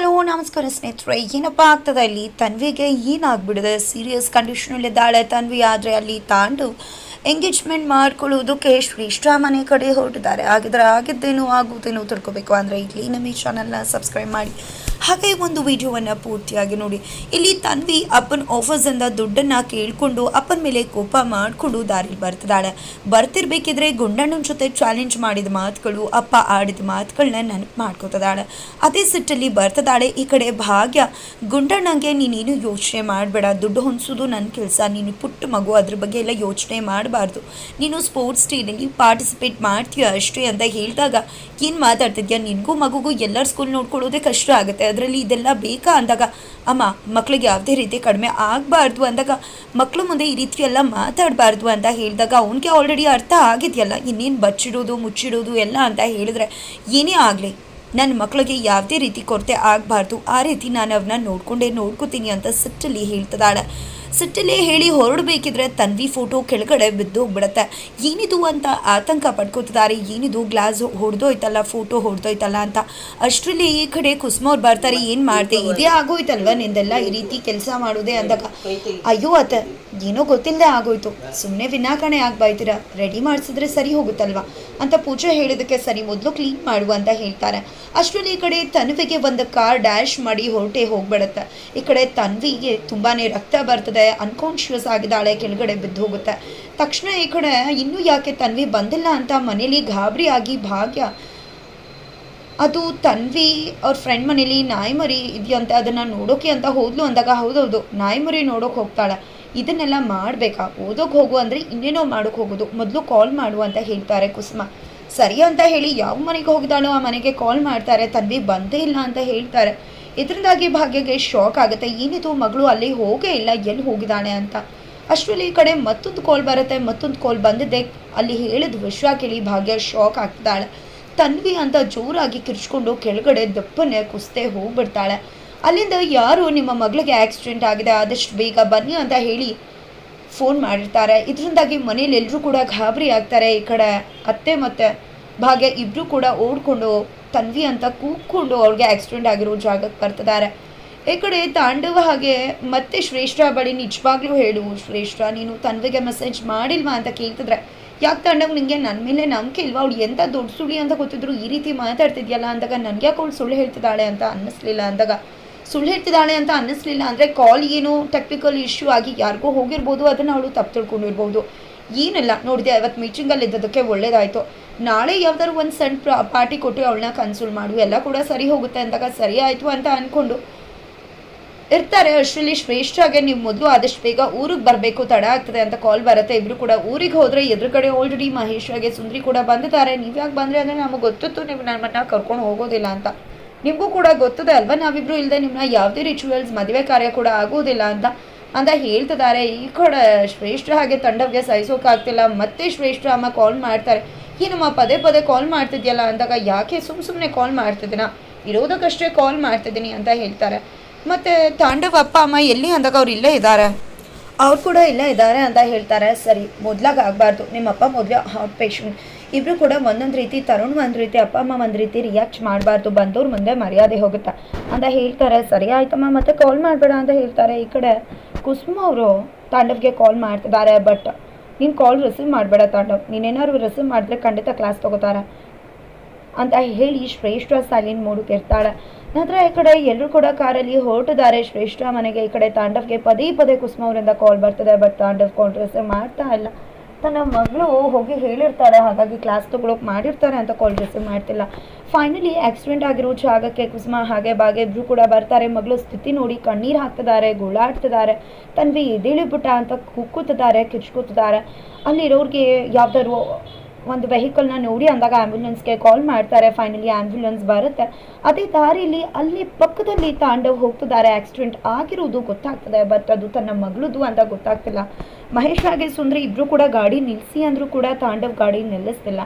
Hello, ನಮಸ್ಕಾರ ಸ್ನೇಹಿತರೆ. ಏನಪ್ಪ ಆಗ್ತದೆ? ಅಲ್ಲಿ ತನ್ವಿಗೆ ಏನಾಗ್ಬಿಡಿದೆ? ಸೀರಿಯಸ್ ಕಂಡೀಷನಲ್ಲಿದ್ದಾಳೆ ತನ್ವಿ, ಆದರೆ ಅಲ್ಲಿ ತಾಂಡು ಎಂಗೇಜ್ಮೆಂಟ್ ಮಾಡ್ಕೊಳ್ಳೋದಕ್ಕೆ ಶ್ರೀಷ್ಠ ಮನೆ ಕಡೆ ಹೊರಟಿದ್ದಾರೆ. ಹಾಗಿದ್ರೆ ಆಗಿದ್ದೇನು ಆಗುತ್ತೇನೋ ತಿಳ್ಕೊಬೇಕು? ಅಂದರೆ ಇಲ್ಲಿ ನಮ್ಮ ಈ ಚಾನಲ್ನ ಸಬ್ಸ್ಕ್ರೈಬ್ ಮಾಡಿ. ಹಾಗೆ ಒಂದು ವಿಡಿಯೋವನ್ನು ಪೂರ್ತಿಯಾಗಿ ನೋಡಿ. ಇಲ್ಲಿ ತನ್ವಿ ಅಪ್ಪನ ಆಫರ್ಸಿಂದ ದುಡ್ಡನ್ನು ಕೇಳಿಕೊಂಡು ಅಪ್ಪನ ಮೇಲೆ ಕೋಪ ಮಾಡಿಕೊಂಡು ದಾರಿ ಬರ್ತಿದ್ದಾಳೆ. ಬರ್ತಿರ್ಬೇಕಿದ್ರೆ ಗುಂಡಣ್ಣನ ಜೊತೆ ಚಾಲೆಂಜ್ ಮಾಡಿದ ಮಾತುಗಳು, ಅಪ್ಪ ಆಡಿದ ಮಾತುಗಳನ್ನ ನೆನಪು ಮಾಡ್ಕೋತಿದ್ದಾಳೆ. ಅದೇ ಸಿಟ್ಟಲ್ಲಿ ಬರ್ತದಾಳೆ ಈ ಕಡೆ ಭಾಗ್ಯ. ಗುಂಡಣ್ಣಂಗೆ ನೀನೇನು ಯೋಚನೆ ಮಾಡಬೇಡ, ದುಡ್ಡು ಹೊಂದಿಸೋದು ನನ್ನ ಕೆಲಸ, ನೀನು ಪುಟ್ಟ ಮಗು, ಅದ್ರ ಬಗ್ಗೆ ಎಲ್ಲ ಯೋಚನೆ ಮಾಡಬಾರ್ದು. ನೀನು ಸ್ಪೋರ್ಟ್ಸ್ ಡೇನಲ್ಲಿ ಪಾರ್ಟಿಸಿಪೇಟ್ ಮಾಡ್ತೀಯ ಅಷ್ಟೇ ಅಂತ ಹೇಳಿದಾಗ, ಏನು ಮಾತಾಡ್ತಿದ್ಯಾ? ನಿನಗೂ ಮಗುಗೂ ಎಲ್ಲರ ಸ್ಕೂಲ್ ನೋಡ್ಕೊಳ್ಳೋದೇ ಕಷ್ಟ ಆಗುತ್ತೆ. ಅದರಲ್ಲಿ ಇದೆಲ್ಲ ಬೇಕಾ ಅಂದಾಗ, ಅಮ್ಮ ಮಕ್ಕಳಿಗೆ ಯಾವುದೇ ರೀತಿ ಕಡಿಮೆ ಆಗಬಾರ್ದು ಅಂದಾಗ ಮಕ್ಕಳು ಮುಂದೆ ಈ ರೀತಿ ಎಲ್ಲ ಮಾತಾಡಬಾರ್ದು ಅಂತ ಹೇಳಿದಾಗ ಅವನಿಗೆ ಆಲ್ರೆಡಿ ಅರ್ಥ ಆಗಿದೆಯಲ್ಲ, ಇನ್ನೇನು ಬಚ್ಚಿಡೋದು, ಮುಚ್ಚಿಡೋದು ಎಲ್ಲ ಅಂತ ಹೇಳಿದ್ರೆ ಏನೇ ಆಗಲಿ ನನ್ನ ಮಕ್ಕಳಿಗೆ ಯಾವುದೇ ರೀತಿ ಕೊರತೆ ಆಗಬಾರ್ದು, ಆ ರೀತಿ ನಾನು ಅವನ್ನ ನೋಡ್ಕೊಂಡೇ ನೋಡ್ಕೋತೀನಿ ಅಂತ ಸಿಟ್ಟಲ್ಲಿ ಹೇಳ್ತಿದ್ದಾಳೆ. ಸಿಟ್ಟಲ್ಲಿ ಹೇಳಿ ಹೊರಡಬೇಕಿದ್ರೆ ತನ್ವಿ ಫೋಟೋ ಕೆಳಗಡೆ ಬಿದ್ದು ಹೋಗ್ಬಿಡತ್ತೆ ಏನಿದು ಅಂತ ಆತಂಕ ಪಡ್ಕೋತಿದ್ದಾರೆ. ಏನಿದು ಗ್ಲಾಸ್ ಹೊಡೆದೋಯ್ತಲ್ಲ, ಫೋಟೋ ಹೊಡೆದೋಯ್ತಲ್ಲ ಅಂತ. ಅಷ್ಟರಲ್ಲಿ ಈ ಕಡೆ ಕುಸುಮ ಅವ್ರು ಬರ್ತಾರೆ. ಏನು ಮಾಡಿದೆ ಇದೇ ಆಗೋಯ್ತಲ್ವ ನಿಂದೆಲ್ಲ? ಈ ರೀತಿ ಕೆಲಸ ಮಾಡೋದೇ ಅಂದಾಗ. ಅಯ್ಯೋ ಅತ್ತ ಏನೋ ಗೊತ್ತಿಲ್ಲದೆ ಆಗೋಯ್ತು. ಸುಮ್ಮನೆ ವಿನಾಕಾಣೆ ಆಗ್ಬಾಯ್ತೀರ? ರೆಡಿ ಮಾಡಿಸಿದ್ರೆ ಸರಿ ಹೋಗುತ್ತಲ್ವಾ? ಅಂತ ಪೂಜೆ ಹೇಳಿದಕ್ಕೆ ಸರಿ ಮೊದಲು ಕ್ಲೀನ್ ಮಾಡು ಅಂತ ಹೇಳ್ತಾರೆ. ಅಷ್ಟರಲ್ಲಿ ಈ ಕಡೆ ತನ್ವಿಗೆ ಒಂದು ಕಾರ್ ಡ್ಯಾಶ್ ಮಾಡಿ ಹೊರಟೆ ಹೋಗ್ಬಿಡುತ್ತೆ. ಈ ಕಡೆ ತನ್ವಿಗೆ ತುಂಬಾ ರಕ್ತ ಬರ್ತದೆ ಅನ್ಕಾನ್ಶಿಯಸ್ ಆಗಿದ್ದಾಳೆ, ಕೆಳಗಡೆ ಬಿದ್ದು ಹೋಗುತ್ತೆ. ತಕ್ಷಣ ಈ ಕಡೆ ಇನ್ನೂ ಯಾಕೆ ತನ್ವಿ ಬಂದಿಲ್ಲ ಅಂತ ಮನೇಲಿ ಗಾಬರಿ ಆಗಿ ಭಾಗ್ಯ, ಅದು ತನ್ವಿ ಅವ್ರ ಫ್ರೆಂಡ್ ಮನೇಲಿ ನಾಯಿಮರಿ ಇದೆಯಂತೆ, ಅದನ್ನು ನೋಡೋಕೆ ಅಂತ ಹೋದ್ಲು ಅಂದಾಗ, ಹೌದೌದು ಮರಿ ನೋಡೋಕೆ ಹೋಗ್ತಾಳೆ. ಇದನ್ನೆಲ್ಲ ಮಾಡಬೇಕಾ? ಓದೋಕೆ ಹೋಗು ಅಂದರೆ ಇನ್ನೇನೋ ಮಾಡೋಕ್ಕೆ ಹೋಗೋದು. ಮೊದಲು ಕಾಲ್ ಮಾಡು ಅಂತ ಹೇಳ್ತಾರೆ ಕುಸುಮ. ಸರಿ ಅಂತ ಹೇಳಿ ಯಾವ ಮನೆಗೆ ಹೋಗಿದ್ದಾಳೋ ಆ ಮನೆಗೆ ಕಾಲ್ ಮಾಡ್ತಾರೆ. ತನ್ವಿ ಬಂದೇ ಇಲ್ಲ ಅಂತ ಹೇಳ್ತಾರೆ. ಇದರಿಂದಾಗಿ ಭಾಗ್ಯಗೆ ಶಾಕ್ ಆಗುತ್ತೆ. ಏನಿದು ಮಗಳು ಅಲ್ಲಿ ಹೋಗೇ ಇಲ್ಲ, ಎಲ್ಲಿ ಹೋಗಿದ್ದಾಳೆ ಅಂತ. ಅಷ್ಟರಲ್ಲಿ ಈ ಕಡೆ ಮತ್ತೊಂದು ಕಾಲ್ ಬರುತ್ತೆ. ಮತ್ತೊಂದು ಕಾಲ್ ಬಂದಿದ್ದೆ ಅಲ್ಲಿ ಹೇಳಿದ ವಿಶ್ವ ಕೇಳಿ ಭಾಗ್ಯ ಶಾಕ್ ಆಗ್ತಾಳೆ. ತನ್ವಿ ಅಂತ ಜೋರಾಗಿ ಕಿರ್ಚ್ಕೊಂಡು ಕೆಳಗಡೆ ದಪ್ಪನೆ ಕುಸ್ತೆ ಹೋಗ್ಬಿಡ್ತಾಳೆ. ಅಲ್ಲಿಂದ ಯಾರು ನಿಮ್ಮ ಮಗಳಿಗೆ ಆಕ್ಸಿಡೆಂಟ್ ಆಗಿದೆ, ಆದಷ್ಟು ಬೇಗ ಬನ್ನಿ ಅಂತ ಹೇಳಿ ಫೋನ್ ಮಾಡಿರ್ತಾರೆ. ಇದರಿಂದಾಗಿ ಮನೇಲಿ ಎಲ್ಲರೂ ಕೂಡ ಗಾಬರಿ ಆಗ್ತಾರೆ. ಈ ಕಡೆ ಅತ್ತೆ ಮತ್ತು ಭಾಗ್ಯ ಇಬ್ಬರು ಕೂಡ ಓಡ್ಕೊಂಡು ತನ್ವಿ ಅಂತ ಕೂಗ್ಕೊಂಡು ಅವ್ರಿಗೆ ಆಕ್ಸಿಡೆಂಟ್ ಆಗಿರೋ ಜಾಗಕ್ಕೆ ಬರ್ತಿದ್ದಾರೆ. ಈ ಕಡೆ ತಾಂಡವ ಹಾಗೆ ಮತ್ತೆ ಶ್ರೇಷ್ಠ ಬಳಿ ನಿಜವಾಗ್ಲೂ ಹೇಳು, ಶ್ರೇಷ್ಠ, ನೀನು ತನ್ವಿಗೆ ಮೆಸೇಜ್ ಮಾಡಿಲ್ವಾ ಅಂತ ಕೇಳ್ತಿದ್ರೆ, ಯಾಕೆ ತಾಂಡವ್ ನಿಂಗೆ ನನ್ನ ಮೇಲೆ ನಂಬಿಕೆ ಇಲ್ವಾ? ಅವ್ಳು ಎಂಥ ದೊಡ್ಡ ಸುಳಿ ಅಂತ ಗೊತ್ತಿದ್ರು ಈ ರೀತಿ ಮಾತಾಡ್ತಿದ್ಯಲ್ಲ ಅಂದಾಗ ನನಗೆ ಯಾಕೆ ಅವಳು ಸುಳ್ಳು ಹೇಳ್ತಿದ್ದಾಳೆ ಅಂತ ಅನ್ನಿಸ್ಲಿಲ್ಲ ಅಂದಾಗ ಸುಳ್ಳು ಹೇಳ್ತಿದ್ದಾಳೆ ಅಂತ ಅನ್ನಿಸ್ಲಿಲ್ಲ ಅಂದರೆ ಕಾಲ್ ಏನು ಟೆಕ್ನಿಕಲ್ ಇಶ್ಯೂ ಆಗಿ ಯಾರಿಗೋ ಹೋಗಿರ್ಬೋದು, ಅದನ್ನು ಅವಳು ತಪ್ಪು ತಿಳ್ಕೊಂಡಿರ್ಬೋದು. ಏನಿಲ್ಲ, ನೋಡಿದೆ, ಅವತ್ತು ಮೀಟಿಂಗಲ್ಲಿ ಇದ್ದದಕ್ಕೆ ಒಳ್ಳೇದಾಯಿತು. ನಾಳೆ ಯಾವ್ದಾದ್ರು ಒಂದು ಸಣ್ಣ ಪಾರ್ಟಿ ಕೊಟ್ಟು ಅವಳನ್ನ ಕನ್ಸೂಲ್ ಮಾಡು, ಎಲ್ಲ ಕೂಡ ಸರಿ ಹೋಗುತ್ತೆ ಅಂದಾಗ ಸರಿ ಆಯಿತು ಅಂತ ಅಂದ್ಕೊಂಡು ಇರ್ತಾರೆ. ಅಷ್ಟರಲ್ಲಿ ಶ್ರೇಷ್ಠಾಗೆ ನೀವು ಮೊದಲು ಆದಷ್ಟು ಬೇಗ ಊರಿಗೆ ಬರಬೇಕು, ತಡ ಆಗ್ತದೆ ಅಂತ ಕಾಲ್ ಬರುತ್ತೆ. ಇಬ್ಬರು ಕೂಡ ಊರಿಗೆ ಹೋದರೆ ಎದುರುಗಡೆ ಆಲ್ರೆಡಿ ಮಹೇಶ್ ಹಾಗೆ ಸುಂದ್ರಿ ಕೂಡ ಬಂದಿದ್ದಾರೆ. ನೀವು ಯಾಕೆ ಬಂದರೆ ಅಂದರೆ ನಮಗೆ ಗೊತ್ತಿತ್ತು, ನೀವು ನಮ್ಮನ್ನ ಕರ್ಕೊಂಡು ಹೋಗೋದಿಲ್ಲ ಅಂತ. ನಿಮಗೂ ಕೂಡ ಗೊತ್ತದೆ ಅಲ್ವಾ? ನಾವಿಬ್ರು ಇಲ್ಲದೆ ನಿಮ್ಮನ್ನ ಯಾವುದೇ ರಿಚುವಲ್ಸ್ ಮದುವೆ ಕಾರ್ಯ ಕೂಡ ಆಗೋದಿಲ್ಲ ಅಂತ. ಅಂತ ಹೇಳ್ತಿದ್ದಾರೆ, ಈ ಕೂಡ ಶ್ರೇಷ್ಠ ಹಾಗೆ ತಂಡವ್ಗೆ ಸಹಿಸೋಕ್ಕಾಗ್ತಿಲ್ಲ ಮತ್ತೆ ಶ್ರೇಷ್ಠ ಅಮ್ಮ ಕಾಲ್ ಮಾಡ್ತಾರೆ. ಏನಮ್ಮ ಪದೇ ಪದೇ ಕಾಲ್ ಮಾಡ್ತಿದ್ಯಲ್ಲ? ಅಂದಾಗ, ಯಾಕೆ ಸುಮ್ಮ ಸುಮ್ಮನೆ ಕಾಲ್ ಮಾಡ್ತಿದ್ದೀನ? ಇರೋದಕ್ಕಷ್ಟೇ ಕಾಲ್ ಮಾಡ್ತಿದ್ದೀನಿ, ಅಂತ ಹೇಳ್ತಾರೆ. ಮತ್ತು ತಾಂಡವ ಅಪ್ಪ, ಅಮ್ಮ ಎಲ್ಲಿ? ಅಂದಾಗ ಅವ್ರು ಇಲ್ಲೇ ಇದ್ದಾರೆ. ಅವ್ರು ಕೂಡ ಇಲ್ಲ ಇದ್ದಾರೆ ಅಂತ ಹೇಳ್ತಾರೆ. ಸರಿ, ಮೊದ್ಲಾಗ ಆಗಬಾರ್ದು. ನಿಮ್ಮಪ್ಪ ಮೊದಲು ಹಾರ್ಟ್ ಪೇಷಂಟ್ ಇಬ್ಬರು ಕೂಡ ಒಂದೊಂದು ರೀತಿ ತರುಣ್ ಒಂದು ರೀತಿ, ಅಪ್ಪ ಅಮ್ಮ ಒಂದು ರೀತಿ ರಿಯಾಕ್ಟ್ ಮಾಡಬಾರ್ದು. ಬಂದವ್ರ ಮುಂದೆ ಮರ್ಯಾದೆ ಹೋಗುತ್ತಾ ಅಂತ ಹೇಳ್ತಾರೆ. ಸರಿ ಆಯ್ತಮ್ಮ, ಮತ್ತೆ ಕಾಲ್ ಮಾಡಬೇಡ ಅಂತ ಹೇಳ್ತಾರೆ. ಈ ಕಡೆ ಕುಸುಮ ಅವರು ತಾಂಡವ್ಗೆ ಕಾಲ್ ಮಾಡ್ತಿದ್ದಾರೆ ಬಟ್ ನೀನು ಕಾಲ್ ರಿಸೀವ್ ಮಾಡಬೇಡ ತಾಂಡವ್. ನೀನೇನಾದ್ರು ರಿಸೀವ್ ಮಾಡಿದ್ರೆ ಖಂಡಿತ ಕ್ಲಾಸ್ ತಗೋತಾರೆ ಅಂತ ಹೇಳಿ ಶ್ರೇಷ್ಠ ಸಾಲಿನ ಮೂಡಕ್ಕೆ ಇರ್ತಾಳೆ ನಂತರ ಈ ಕಡೆ ಎಲ್ಲರೂ ಕೂಡ ಕಾರಲ್ಲಿ ಹೊರಟಿದ್ದಾರೆ. ಶ್ರೇಷ್ಠ ಮನೆಗೆ ಈ ಕಡೆ ತಾಂಡವ್ಗೆ ಪದೇ ಪದೇ ಕುಸುಮ ಅವರಿಂದ ಕಾಲ್ ಬರ್ತದೆ ಬಟ್ ತಾಂಡವ್ ಕಾಂಟ್ರೆಸ್ ಮಾಡ್ತಾ ಇಲ್ಲ. ತನ್ನ ಮಗಳು ಹೋಗಿ ಹೇಳಿರ್ತಾರೆ ಹಾಗಾಗಿ ಕ್ಲಾಸ್ ತಗೊಳಕ್ ಮಾಡಿರ್ತಾರೆ ಅಂತ ಕಾಲ್ ರಿಸೀವ್ ಮಾಡ್ತಿಲ್ಲ. ಫೈನಲಿ ಆಕ್ಸಿಡೆಂಟ್ ಆಗಿರೋ ಜಾಗಕ್ಕೆ ಕುಸುಮ ಹಾಗೆ ಬಾಗೆ ಇಬ್ರು ಕೂಡ ಬರ್ತಾರೆ. ಮಗಳು ಸ್ಥಿತಿ ನೋಡಿ ಕಣ್ಣೀರು ಹಾಕ್ತಿದ್ದಾರೆ, ಗೋಳಾಡ್ತಿದ್ದಾರೆ. ತನ್ವಿ ಎದಿಳಿಬಿಟ್ಟ ಅಂತ ಕುಕ್ಕುತ್ತಿದ್ದಾರೆ, ಕಿಚ್ಕುತ್ತಿದ್ದಾರೆ. ಅಲ್ಲಿರೋರಿಗೆ ಯಾವ್ದಾದ್ರು ಒಂದು ವೆಹಿಕಲ್ನ ನೋಡಿ ಅಂದಾಗ ಆ್ಯಂಬುಲೆನ್ಸ್ಗೆ ಕಾಲ್ ಮಾಡ್ತಾರೆ. ಫೈನಲಿ ಆ್ಯಂಬುಲೆನ್ಸ್ ಬರುತ್ತೆ. ಅದೇ ದಾರಿಲಿ ಅಲ್ಲಿ ಪಕ್ಕದಲ್ಲಿ ತಾಂಡವ್ ಹೋಗ್ತಿದ್ದಾರೆ. ಆಕ್ಸಿಡೆಂಟ್ ಆಗಿರೋದು ಗೊತ್ತಾಗ್ತದೆ ಬಟ್ ಅದು ತನ್ನ ಮಗಳದು ಅಂತ ಗೊತ್ತಾಗ್ತಿಲ್ಲ. ಮಹೇಶ್ ಹಾಗೆ ಸುಂದ್ರಿ ಇಬ್ಬರು ಕೂಡ ಗಾಡಿ ನಿಲ್ಲಿಸಿ ಅಂದರೂ ಕೂಡ ತಾಂಡವ್ ಗಾಡಿ ನಿಲ್ಲಿಸ್ತಿಲ್ಲ.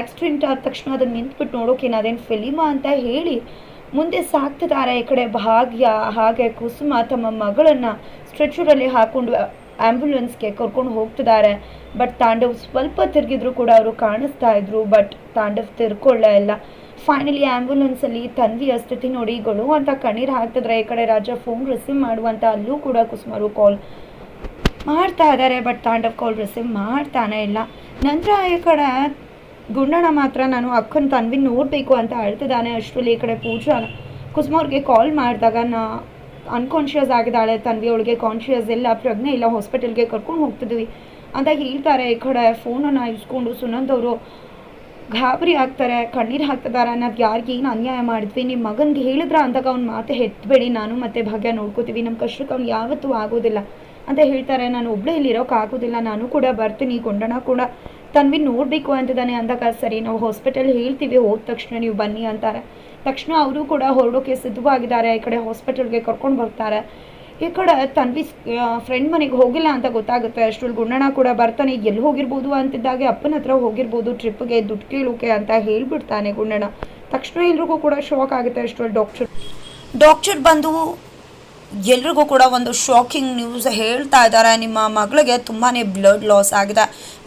ಆಕ್ಸಿಡೆಂಟ್ ಆದ ತಕ್ಷಣ ಅದನ್ನ ನಿಂತ್ಬಿಟ್ಟು ನೋಡೋಕೆ ಅದೇನು ಫಿಲಿಮಾ ಅಂತ ಹೇಳಿ ಮುಂದೆ ಸಾಕ್ತಿದ್ದಾರೆ. ಈ ಕಡೆ ಭಾಗ್ಯ ಹಾಗೆ ಕುಸುಮ ತಮ್ಮ ಮಗಳನ್ನು ಸ್ಟ್ರೆಚರಲ್ಲಿ ಹಾಕೊಂಡು ಆ್ಯಂಬುಲೆನ್ಸ್ಗೆ ಕರ್ಕೊಂಡು ಹೋಗ್ತಿದ್ದಾರೆ. ಬಟ್ ತಾಂಡವ್ ಸ್ವಲ್ಪ ತಿರುಗಿದ್ರು ಕೂಡ ಅವರು ಕಾಣಿಸ್ತಾ ಇದ್ರು, ಬಟ್ ತಾಂಡವ್ ತಿರ್ಕೊಳ್ಳ ಇಲ್ಲ. ಫೈನಲಿ ಆ್ಯಂಬುಲೆನ್ಸಲ್ಲಿ ತನ್ವಿ ಸ್ಥಿತಿ ನೋಡಿ, ಗೊಳು ಅಂತ ಕಣ್ಣೀರು ಹಾಕ್ತಿದ್ರೆ ಈ ಕಡೆ ರಾಜ ಫೋನ್ ರಿಸೀವ್ ಮಾಡುವಂತ ಅಲ್ಲೂ ಕೂಡ ಕುಸುಮರು ಕಾಲ್ ಮಾಡ್ತಾ ಇದ್ದಾರೆ, ಬಟ್ ತಾಂಡವ್ ಕಾಲ್ ರಿಸೀವ್ ಮಾಡ್ತಾನೆ ಇಲ್ಲ. ನಂತರ ಈ ಕಡೆ ಗುಂಡಣ್ಣ ಮಾತ್ರ ನಾನು ಅಕ್ಕನ ತನ್ವಿ ನೋಡಬೇಕು ಅಂತ ಅಳ್ತಿದ್ದಾನೆ ಅಷ್ಟರಲ್ಲಿ ಈ ಕಡೆ ಪೂಜಾ. ಕುಸುಮ ಅವ್ರಿಗೆ ಕಾಲ್ ಮಾಡಿದಾಗ ನಾ ಅನ್ಕಾನ್ಷಿಯಸ್ ಆಗಿದ್ದಾಳೆ ತನ್ವಿ ಅವಳಿಗೆ ಕಾನ್ಷಿಯಸ್ ಇಲ್ಲ, ಪ್ರಜ್ಞೆ ಇಲ್ಲ ಹಾಸ್ಪಿಟಲ್ಗೆ ಕರ್ಕೊಂಡು ಹೋಗ್ತಿದ್ವಿ. ಅಂತ ಹೇಳ್ತಾರೆ ಈ ಕಡೆ ಫೋನನ್ನು ಇಸ್ಕೊಂಡು ಸುನಂದ್ ಅವರು. ಗಾಬರಿ ಆಗ್ತಾರೆ, ಕಣ್ಣೀರು ಹಾಕ್ತಿದ್ದಾರೆ ಅನ್ನೋದು ಏನು ಅನ್ಯಾಯ ಮಾಡಿದ್ವಿ? ನಿಮ್ಮ ಮಗನಿಗೆ ಹೇಳಿದ್ರ ಅಂದಾಗ ಅವ್ನ ಮಾತು ಹೆತ್ಬೇಡಿ ನಾನು ಮತ್ತೆ ಭಾಗ್ಯ ನೋಡ್ಕೋತೀವಿ. ನಮ್ಮ ಕಷ್ಟಕ್ಕೆ ಅವ್ನು ಯಾವತ್ತೂ ಆಗೋದಿಲ್ಲ ಅಂತ ಹೇಳ್ತಾರೆ. ನಾನು ಒಬ್ಬಳೇ ಇಲ್ಲಿ ಆಗೋದಿಲ್ಲ, ನಾನು ಕೂಡ ಬರ್ತೀನಿ, ಕೊಂಡಣ ಕೂಡ. ತನ್ವಿ ನೋಡಬೇಕು ಅಂತಿದ್ದಾನೆ ಅಂದಾಗ, ಸರಿ, ನಾವು ಹಾಸ್ಪಿಟಲ್ ಹೇಳ್ತೀವಿ, ಹೋದ ತಕ್ಷಣ ನೀವು ಬನ್ನಿ ಅಂತಾರೆ. ತಕ್ಷಣ ಅವರು ಕೂಡ ಹೊರಡೋಕೆ ಸಿದ್ಧವಾಗಿದ್ದಾರೆ ಈ ಕಡೆ ಹಾಸ್ಪಿಟಲ್ಗೆ ಕರ್ಕೊಂಡು ಬರ್ತಾರೆ. ಈ ಕಡೆ ತನ್ವಿ ಫ್ರೆಂಡ್ ಮನೆಗೆ ಹೋಗಿಲ್ಲ ಅಂತ ಗೊತ್ತಾಗುತ್ತೆ. ಅಷ್ಟರಲ್ಲಿ ಗುಂಡಣ್ಣ ಕೂಡ ಬರ್ತಾನೆ. ಎಲ್ಲಿ ಹೋಗಿರ್ಬೋದು ಅಂತಿದ್ದಾಗೆ ಅಪ್ಪನ ಹತ್ರ ಹೋಗಿರ್ಬೋದು. ಟ್ರಿಪ್ಗೆ ದುಡ್ಡು ಕೇಳೋಕೆ ಅಂತ ಹೇಳಿಬಿಡ್ತಾನೆ ಗುಂಡಣ್ಣ. ತಕ್ಷಣ ಎಲ್ರಿಗೂ ಕೂಡ ಶಾಕ್ ಆಗುತ್ತೆ ಅಷ್ಟರಲ್ಲಿ ಡಾಕ್ಟರ್ ಡಾಕ್ಟರ್ ಬಂದು ಎಲ್ರಿಗೂ ಕೂಡ ಒಂದು ಶಾಕಿಂಗ್ ನ್ಯೂಸ್ ಹೇಳ್ತಾ ಇದ್ದಾರೆ. ನಿಮ್ಮ ಮಗಳಿಗೆ ತುಂಬಾ ಬ್ಲಡ್ ಲಾಸ್ ಆಗಿದೆ.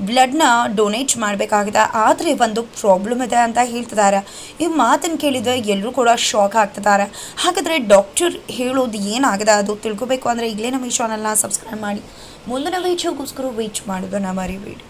ಬ್ಲಡ್ನ ಡೊನೇಟ್ ಮಾಡಬೇಕಾಗಿದೆ. ಆದರೆ ಒಂದು ಪ್ರಾಬ್ಲಮ್ ಇದೆ ಅಂತ ಹೇಳ್ತಿದ್ದಾರೆ. ಈ ಮಾತನ್ನು ಕೇಳಿದರೆ ಎಲ್ಲರೂ ಕೂಡ ಶಾಕ್ ಆಗ್ತಿದ್ದಾರೆ. ಹಾಗಾದರೆ ಡಾಕ್ಟರ್ ಹೇಳೋದು ಏನಾಗಿದೆ? ಅದು ತಿಳ್ಕೊಬೇಕು ಅಂದರೆ ಈಗಲೇ ನಮ್ಮ ಈ ಚಾನಲ್ನ ಸಬ್ಸ್ಕ್ರೈಬ್ ಮಾಡಿ. ಮುಂದಿನ ವೀಡಿಯೋಗೋಸ್ಕರ ವೇಟ್ ಮಾಡೋದನ್ನು ಮರಿಬೇಡಿ